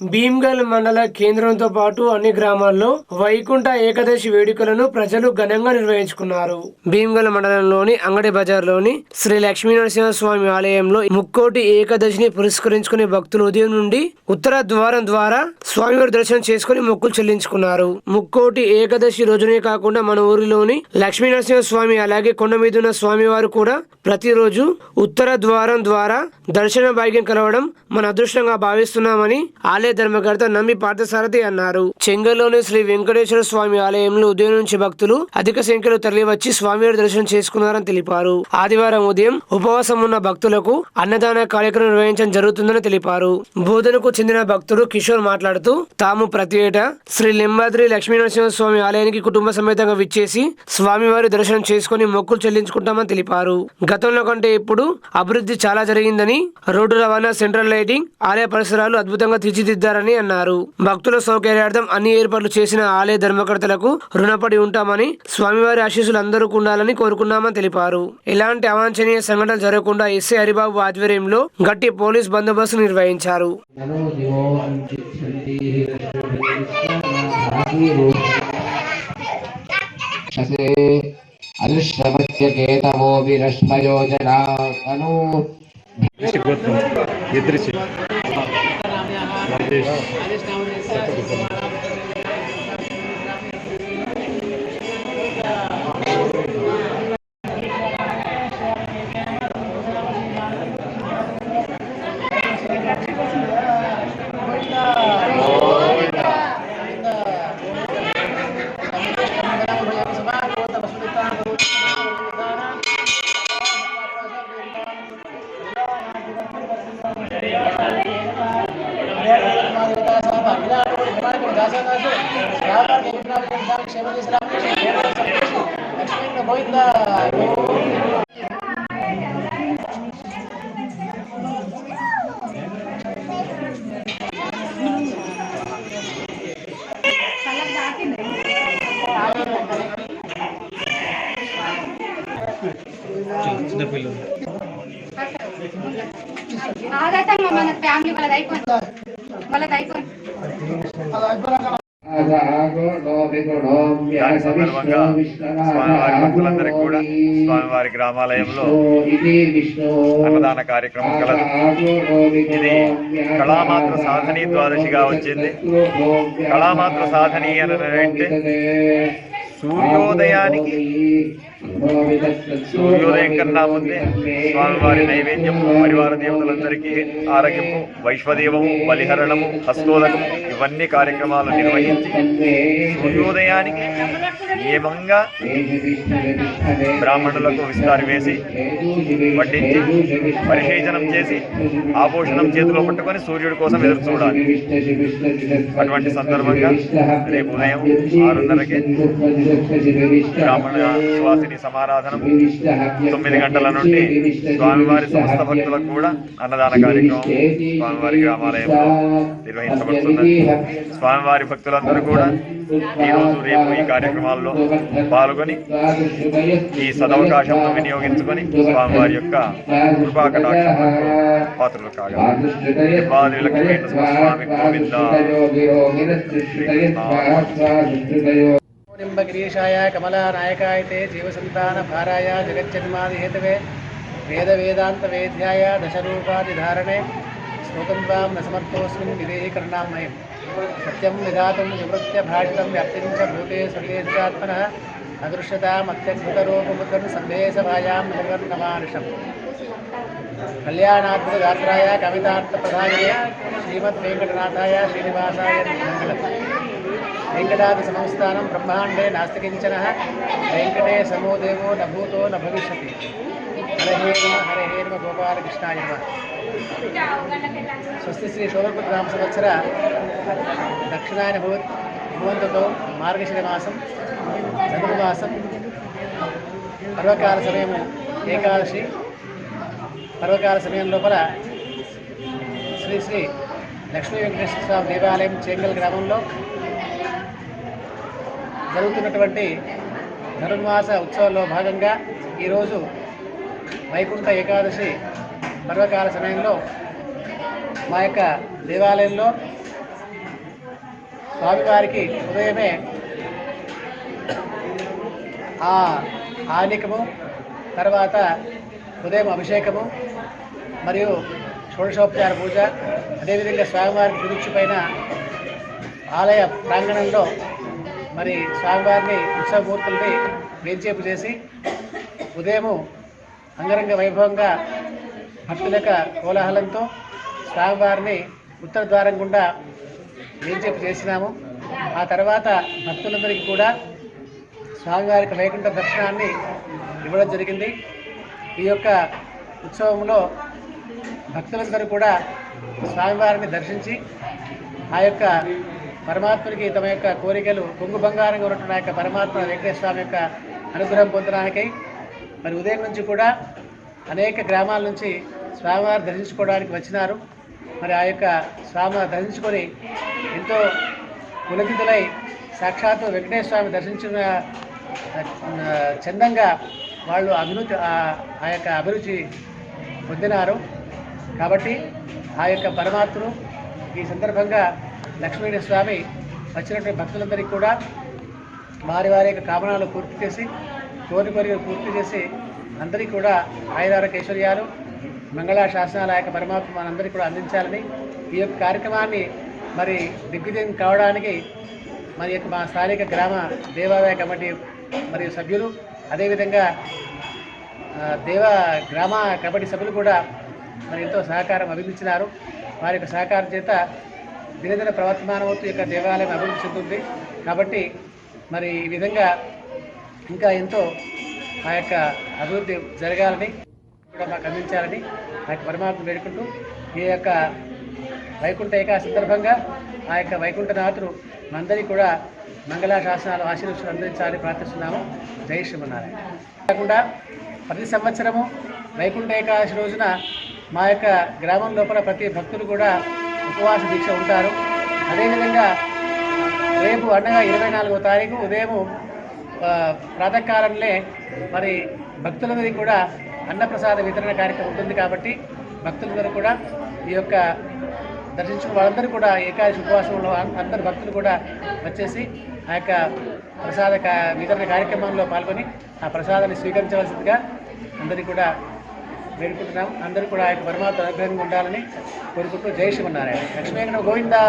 భీమ్గల్ మండల కేంద్రంతో పాటు అన్ని గ్రామాల్లో వైకుంఠ ఏకాదశి వేడుకలను ప్రజలు ఘనంగా నిర్వహించుకున్నారు. భీమ్గల్ మండలంలోని అంగడి బజార్లోని శ్రీ లక్ష్మీ నరసింహస్వామి ఆలయంలో ముక్కోటి ఏకాదశిని పురస్కరించుకునే భక్తులు ఉదయం నుండి ఉత్తర ద్వారం ద్వారా స్వామివారి దర్శనం చేసుకుని మొక్కులు చెల్లించుకున్నారు. ముక్కోటి ఏకాదశి రోజునే కాకుండా మన ఊరిలోని లక్ష్మీ నరసింహస్వామి అలాగే కొండ మీద ఉన్న స్వామివారు కూడా ప్రతిరోజు ఉత్తర ద్వారం ద్వారా దర్శన భాగ్యం కలవడం మన అదృష్టంగా భావిస్తున్నామని ఆలయ ధర్మకర్త నమ్మి పార్థసారథి అన్నారు. చెంగల్లోని శ్రీ వెంకటేశ్వర స్వామి ఆలయంలో ఉదయం నుంచి భక్తులు అధిక సంఖ్యలో తరలివచ్చి స్వామివారి దర్శనం చేసుకున్నారని తెలిపారు. ఆదివారం ఉదయం ఉపవాసం ఉన్న భక్తులకు అన్నదాన కార్యక్రమం నిర్వహించడం జరుగుతుందని తెలిపారు. బోధనకు చెందిన భక్తుడు కిషోర్ మాట్లాడుతూ తాము ప్రతి ఏటా శ్రీ లింబాద్రి లక్ష్మీనరసింహ స్వామి ఆలయానికి కుటుంబ సమేతంగా విచ్చేసి స్వామివారి దర్శనం చేసుకుని మొక్కులు చెల్లించుకుంటామని తెలిపారు. గతంలో కంటే ఇప్పుడు అభివృద్ధి చాలా జరిగిందని రోడ్డు రవాణా సెంట్రల్ లైటింగ్ ఆలయ పరిసరాలు అద్భుతంగా తీర్చిదిద్దారని అన్నారు. భక్తుల సౌకర్యార్థం అన్ని ఏర్పాట్లు చేసిన ఆలయ ధర్మకర్తలకు రుణపడి ఉంటామని స్వామివారి ఆశీస్సులు అందరూ ఉండాలని కోరుకున్నామని తెలిపారు. ఇలాంటి అవాంఛనీయ సంఘటనలు జరగకుండా ఎస్ఐ హరిబాబు ఆధ్వర్యంలో గట్టి పోలీస్ బందోబస్తు నిర్వహించారు. రాజేష్ దాసదాసు రావడానికి ఇరునాలుగు నిమిషాలు క్షేమ లక్ష్మీ గోవింద చిన్నపిల్లలు ఆగతం మన ఫ్యామిలీ వాళ్ళది అయిపోయింది. వాళ్ళది అయిపోయింది. దాని సందర్భంగా స్వామివారి భక్తులందరికీ కూడా స్వామివారి గ్రామాలయంలో అన్నదాన కార్యక్రమం కలదు. ఇది కళామాత్ర సాధని ద్వాదశిగా వచ్చింది. కళామాత్ర సాధని అని అంటే సూర్యోదయానికి సూర్యోదయం కన్నా ముందే స్వామివారి నైవేద్యము పరివార దేవతలందరికీ ఆరోగ్యము వైశ్వదేవము బలిహరణము హస్తోదకము ఇవన్నీ కార్యక్రమాలు నిర్వహించి సూర్యోదయానికి నియమంగా బ్రాహ్మణులకు విస్తారి వేసి వడ్డించి పరిశేచనం చేసి ఆపోషణం చేతిలో పట్టుకొని సూర్యుడి కోసం ఎదురు చూడాలి. అటువంటి సందర్భంగా రేపు ఉదయం ఆరున్నరకి బ్రాహ్మణ స్వాసిని సమారాధనం తొమ్మిది గంటల నుండి స్వామివారి సమస్త భక్తులకు కూడా అన్నదాన కార్యక్రమం స్వామివారి గ్రామాలయంలో నిర్వహించబడుతున్నది. స్వామివారి భక్తులందరూ కూడా ఈ రోజు రేపు ఈ కార్యక్రమాల్లో పాల్గొని ఈ సదవకాశంను వినియోగించుకొని స్వామివారి యొక్క కృపా కటాక్షములకు పాత్రలు కాగలరు. లక్ష్మీ స్వామి గోవింద. निम्बगिरीशाय कमलानायकाय ते जीवसन्तानभाराय जगच्चन्मादिहेतवे वेदवेदान्तवेद्याय दशरूपादिधारणे स्तोतं त्वां न समर्थोऽस्मिन् विधेहि करुणामयं सत्यं विधातुं निवृत्त्यभाषितं व्याप्तिं च भूते स्वकीयश्चात्मनः अदृश्यतामत्यद्भुतरूपमुद्रन् सन्देशभायां निर्वर्णमानिशम् कल्याणाद्भुतगात्राय, कवितार्थप्रधानाय, श्रीमद्वेङ्कटनाथाय, श्रीनिवासाय मङ्गलम् వెంకటాది సంస్థానం బ్రహ్మాండే నాస్తికించన వెంకటే సమో దేవో న భూతో న భవిష్యతి హరే నమ హరే నమ గోపాలకృష్ణాయ స్వస్తి శ్రీ శోభపుత్ర రామ సంవత్సర దక్షిణాయన భవ భూవంతతో మార్గశిర మాసం చతుర్మాసం పర్వకాల సమయము ఏకాదశి పర్వకాల సమయం లోపల శ్రీ శ్రీ లక్ష్మీ వెంకటేశ్వర స్వామి దేవాలయం చేంగల్ గ్రామంలో జరుగుతున్నటువంటి ధనుర్మాస ఉత్సవాల్లో భాగంగా ఈరోజు వైకుంఠ ఏకాదశి పర్వకాల సమయంలో మా యొక్క దేవాలయంలో స్వామివారికి ఉదయమే ఆ ఆనికము తర్వాత ఉదయం అభిషేకము మరియు షోడశోపచార పూజ అదేవిధంగా స్వామివారికి గురించి పైన ఆలయ ప్రాంగణంలో మరి స్వామివారిని ఉత్సవమూర్తుల్ని వేంచేపు చేసి ఉదయము అంగరంగ వైభవంగా భక్తుల కోలాహలంతో స్వామివారిని ఉత్తర ద్వారం గుండా వేంచేపు చేసినాము. ఆ తర్వాత భక్తులందరికీ కూడా స్వామివారికి వైకుంఠ దర్శనాన్ని ఇవ్వడం జరిగింది. ఈ యొక్క ఉత్సవంలో భక్తులందరూ కూడా స్వామివారిని దర్శించి ఆ యొక్క పరమాత్మునికి తమ యొక్క కోరికలు పొంగు బంగారంగా ఉన్నటువంటి ఆ యొక్క పరమాత్మ వెంకటేశ్వర స్వామి యొక్క అనుగ్రహం పొందడానికై మరి ఉదయం నుంచి కూడా అనేక గ్రామాల నుంచి స్వామివారు దర్శించుకోవడానికి వచ్చినారు. మరి ఆ యొక్క స్వామి దర్శించుకొని ఎంతో పులకితులై సాక్షాత్తు వెంకటేశ్వర స్వామి దర్శించిన చందంగా వాళ్ళు అభిరుచి ఆ- యొక్క అభిరుచి పొందినారు. కాబట్టి ఆ యొక్క పరమాత్మను ఈ సందర్భంగా లక్ష్మీనరసింహ స్వామి వచ్చినటువంటి భక్తులందరికీ కూడా వారి వారి యొక్క కామనాలు పూర్తి చేసి కోరి కోరికలు పూర్తి చేసి అందరికీ కూడా ఆయురారోగ్య ఐశ్వర్యాలు మంగళ శాసనాల యొక్క పరమాత్మ మనందరికీ కూడా అందించాలని ఈ యొక్క కార్యక్రమాన్ని మరి దిగ్విజయం కావడానికి మరి యొక్క మా స్థానిక గ్రామ దేవాలయ కమిటీ మరియు సభ్యులు అదేవిధంగా దేవ గ్రామ కబడ్డీ సభ్యులు కూడా మరి ఎంతో సహకారం అభినందించినారు. వారి యొక్క సహకారం చేత దినదిన ప్రవర్తమానమవుతూ ఈ యొక్క దేవాలయం అభివృద్ధి చెందుతుంది. కాబట్టి మరి ఈ విధంగా ఇంకా ఎంతో ఆ యొక్క అభివృద్ధి జరగాలని కూడా మాకు అందించాలని ఆ యొక్క పరమాత్మ వేడుకుంటూ ఈ యొక్క వైకుంఠ ఏకా సందర్భంగా ఆ యొక్క వైకుంఠనాథుడు మనందరికీ కూడా మంగళ శాసనాలు ఆశీర్వచనం అందించాలని ప్రార్థిస్తున్నాము. జై శ్రీమన్నారాయణ. కాకుండా ప్రతి సంవత్సరము వైకుంఠ ఏకాదశి రోజున మా యొక్క గ్రామం లోపల ప్రతి భక్తులు కూడా ఉపవాస దీక్ష ఉంటారు. అదేవిధంగా రేపు అనగా ఇరవై నాలుగో తారీఖు ఉదయం ప్రాతకాలంలో మరి భక్తులందరికీ కూడా అన్నప్రసాద వితరణ కార్యక్రమం ఉంటుంది కాబట్టి భక్తులందరూ కూడా ఈ యొక్క దర్శించుకున్న వాళ్ళందరూ కూడా ఏకాదశి ఉపవాసంలో అందరు భక్తులు కూడా వచ్చేసి ఆ యొక్క ప్రసాద కా- వితరణ కార్యక్రమంలో పాల్గొని ఆ ప్రసాదాన్ని స్వీకరించవలసిందిగా అందరికీ కూడా వేడుకుంటున్నాం. అందరూ కూడా ఆ యొక్క పరమాత్మ అనుగ్రహంగా ఉండాలని కోరుకుంటూ జై శ్రీమన్నారాయణ. లక్ష్మీ గోవిందా.